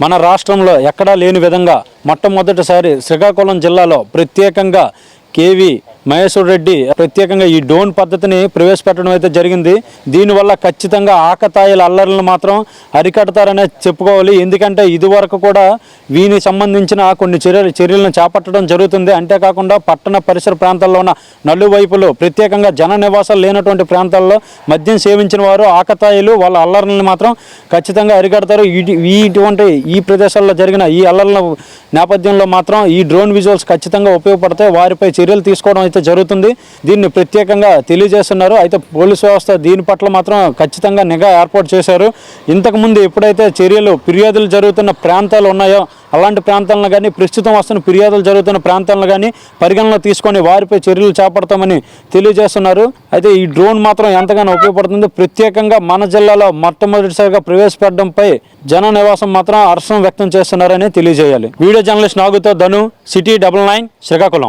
మన రాష్ట్రంలో ఎక్కడా లేని విధంగా మొట్టమొదటిసారి శ్రీకాకుళం జిల్లాలో ప్రత్యేకంగా కేవీ మహేశ్వర్ రెడ్డి ప్రత్యేకంగా ఈ డ్రోన్ పద్ధతిని ప్రవేశపెట్టడం అయితే జరిగింది. దీనివల్ల ఖచ్చితంగా ఆకతాయిల అల్లర్లను మాత్రం అరికడతారనే చెప్పుకోవాలి. ఎందుకంటే ఇదివరకు కూడా వీనికి సంబంధించిన కొన్ని చర్యలు చర్యలను చేపట్టడం జరుగుతుంది. అంతేకాకుండా పట్టణ పరిసర ప్రాంతాల్లో ఉన్న నలువైపులు ప్రత్యేకంగా జన నివాసాలు లేనటువంటి ప్రాంతాల్లో మద్యం సేవించిన వారు ఆకతాయిలు వాళ్ళ అల్లర్లను మాత్రం ఖచ్చితంగా అరికడతారు. ఇటు- ఈ ఇటువంటి ఈ ప్రదేశాల్లో జరిగిన ఈ అల్లర్ల నేపథ్యంలో మాత్రం ఈ డ్రోన్ విజువల్స్ ఖచ్చితంగా ఉపయోగపడతాయి. వారిపై చర్యలు తీసుకోవడం అయితే జరుగుతుంది. దీన్ని ప్రత్యేకంగా తెలియజేస్తున్నారు. అయితే పోలీసు వ్యవస్థ దీని పట్ల మాత్రం ఖచ్చితంగా నిఘా ఏర్పాటు చేశారు. ఇంతకుముందు ఎప్పుడైతే చర్యలు ఫిర్యాదులు జరుగుతున్న ప్రాంతాలు ఉన్నాయో అలాంటి ప్రాంతాలను కానీ ప్రస్తుతం వస్తున్న ఫిర్యాదులు జరుగుతున్న ప్రాంతాలను కానీ పరిగణలో తీసుకొని వారిపై చర్యలు చేపడతామని తెలియజేస్తున్నారు. అయితే ఈ డ్రోన్ మాత్రం ఎంతగానో ఉపయోగపడుతుంది. ప్రత్యేకంగా మన జిల్లాలో మొట్టమొదటిసారిగా ప్రవేశపెట్టడంపై జన నివాసం మాత్రం హర్షం వ్యక్తం చేస్తున్నారని తెలియజేయాలి. వీడియో జర్నలిస్ట్ నాగుతో ధను సిటీ డబల్ నైన్ శ్రీకాకుళం.